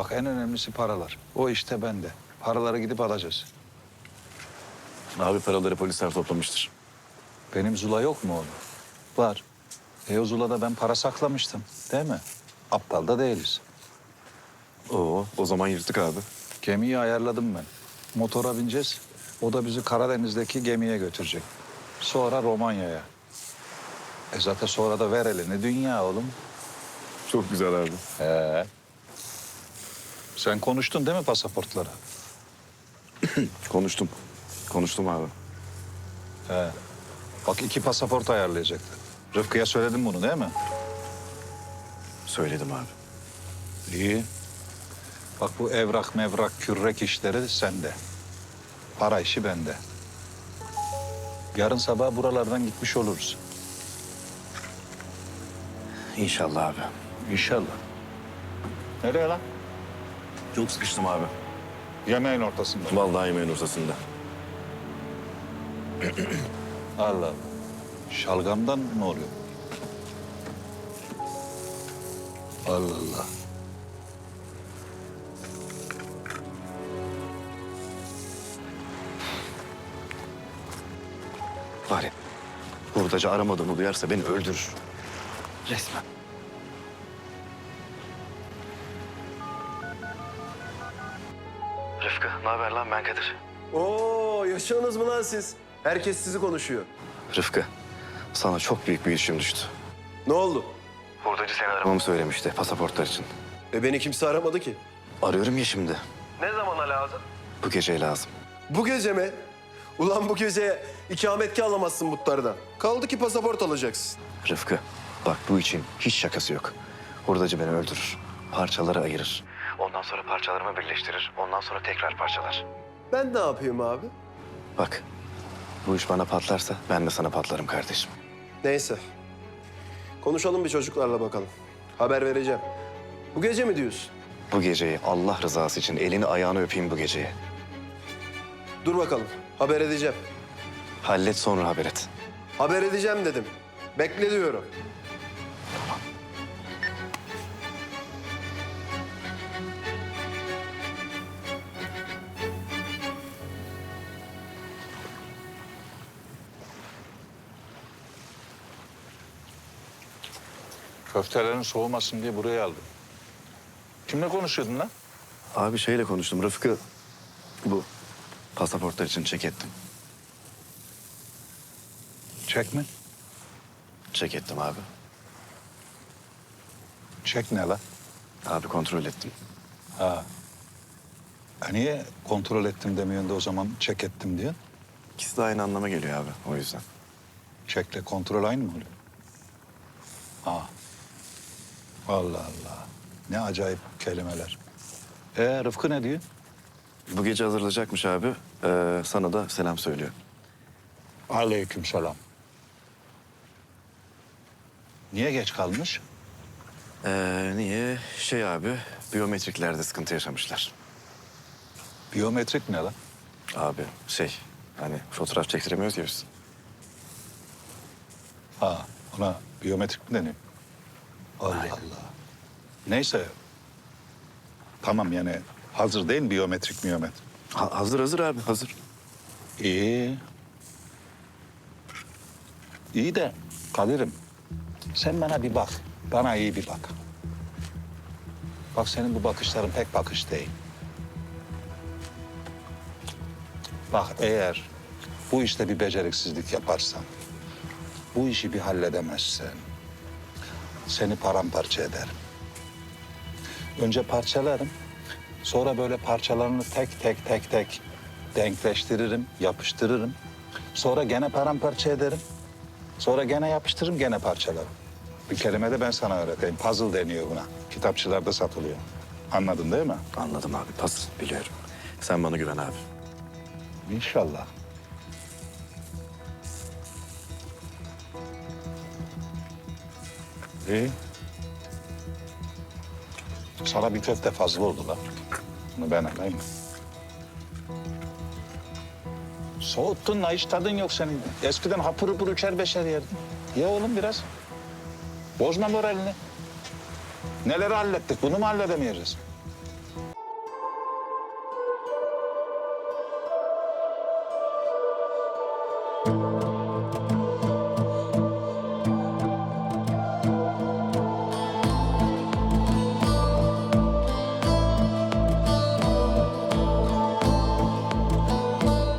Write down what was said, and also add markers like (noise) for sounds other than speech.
Bak en önemlisi paralar. O işte bende. Paraları gidip alacağız. Abi paraları polisler toplamıştır. Benim Zula yok mu oğlum? Var. E o Zula'da ben para saklamıştım. Değil mi? Aptal da değiliz. Oo, o zaman yırtık abi. Gemiyi ayarladım ben. Motora bineceğiz. O da bizi Karadeniz'deki gemiye götürecek. Sonra Romanya'ya. E zaten sonra da ver elini dünya oğlum. Çok güzel abi. He. Sen konuştun değil mi pasaportlara? (clears throat) Konuştum. Konuştum abi. He. Bak iki pasaport ayarlayacaklar. Rıfkı'ya söyledim bunu değil mi? Söyledim abi. İyi. Bak bu evrak mevrak kürek işleri sende. Para işi bende. Yarın sabah buralardan gitmiş oluruz. İnşallah abi. İnşallah. Nereye lan? Çok sıkıştım abi. Yemeğin ortasında. Vallahi yemeğin ortasında. (clears throat) Allah Allah. Şalgamdan ne oluyor? Allah Allah. Ya, hurdacı aramadığımı duyarsa beni öldürür. Resmen. Rıfkı, ne haber lan ben Kadir? Oo yaşıyorsunuz mu lan siz? Herkes sizi konuşuyor. Rıfkı, sana çok büyük bir işim düştü. Ne oldu? Hurdacı seni aramamı söylemişti pasaportlar için. E beni kimse aramadı ki. Arıyorum ya şimdi. Ne zamana lazım? Bu gece lazım. Bu gece mi? Ulan bu gece ikametgah alamazsın mutlardan. Kaldı ki pasaport alacaksın. Rıfkı, bak bu için hiç şakası yok. Hurdacı beni öldürür. Parçalara ayırır. Ondan sonra parçalarımı birleştirir. Ondan sonra tekrar parçalar. Ben ne yapayım abi? Bak, bu iş bana patlarsa ben de sana patlarım kardeşim. Neyse. Konuşalım bir çocuklarla bakalım. Haber vereceğim. Bu gece mi diyorsun? Bu geceyi Allah rızası için elini ayağını öpeyim bu geceyi. Dur bakalım. Haber edeceğim. Hallet sonra haber et. Haber edeceğim dedim. Bekle diyorum. Köftelerin soğumasın diye buraya aldım. Kimle konuşuyordun lan? Abi şeyle konuştum Rıfkı. Bu pasaportlar için çek ettim. Çek mi? Çek ettim abi. Çek ne lan? Abi kontrol ettim. Ha. E niye kontrol ettim demiyorsun da o zaman çek ettim diye? İkisi de aynı anlama geliyor abi o yüzden. Çekle kontrol aynı mı oluyor? Ha. Allah Allah. Ne acayip kelimeler. E Rıfkı ne diyor? Bu gece hazırlayacakmış abi. Ee, sana da selam söylüyor. Aleyküm selam. Niye geç kalmış? Ee, niye? Şey abi, biyometriklerde sıkıntı yaşamışlar. Biyometrik ne lan? Abi şey, hani fotoğraf çektiremiyoruz ya biz. Ha, ona biyometrik mi deniyor? Allah Allah. Neyse. Tamam yani hazır değil biyometrik biyometrik? Ha- hazır hazır abi, hazır. İyi. İyi de Kadir'im sen bana bir bak. Bana iyi bir bak. Bak senin bu bakışların pek bakış değil. Bak eğer bu işte bir beceriksizlik yaparsan, bu işi bir halledemezsen seni paramparça ederim. Önce parçalarım, sonra böyle parçalarını tek tek tek tek denkleştiririm, yapıştırırım. Sonra gene paramparça ederim. Sonra gene yapıştırırım, gene parçalarım. Bir kelime de ben sana öğreteyim. Puzzle deniyor buna. Kitapçılarda satılıyor. Anladın değil mi? Anladım abi, pas biliyorum. Sen bana güven abi. İnşallah. İyi. Sana bir köfte fazla oldu lan. Bunu ben alayım. Soğuttun la hiç tadın yok senin. Eskiden hapur hapur üçer beşer yerdin. Ye oğlum biraz. Bozma moralini. Neleri hallettik bunu mu halledemeyeceğiz?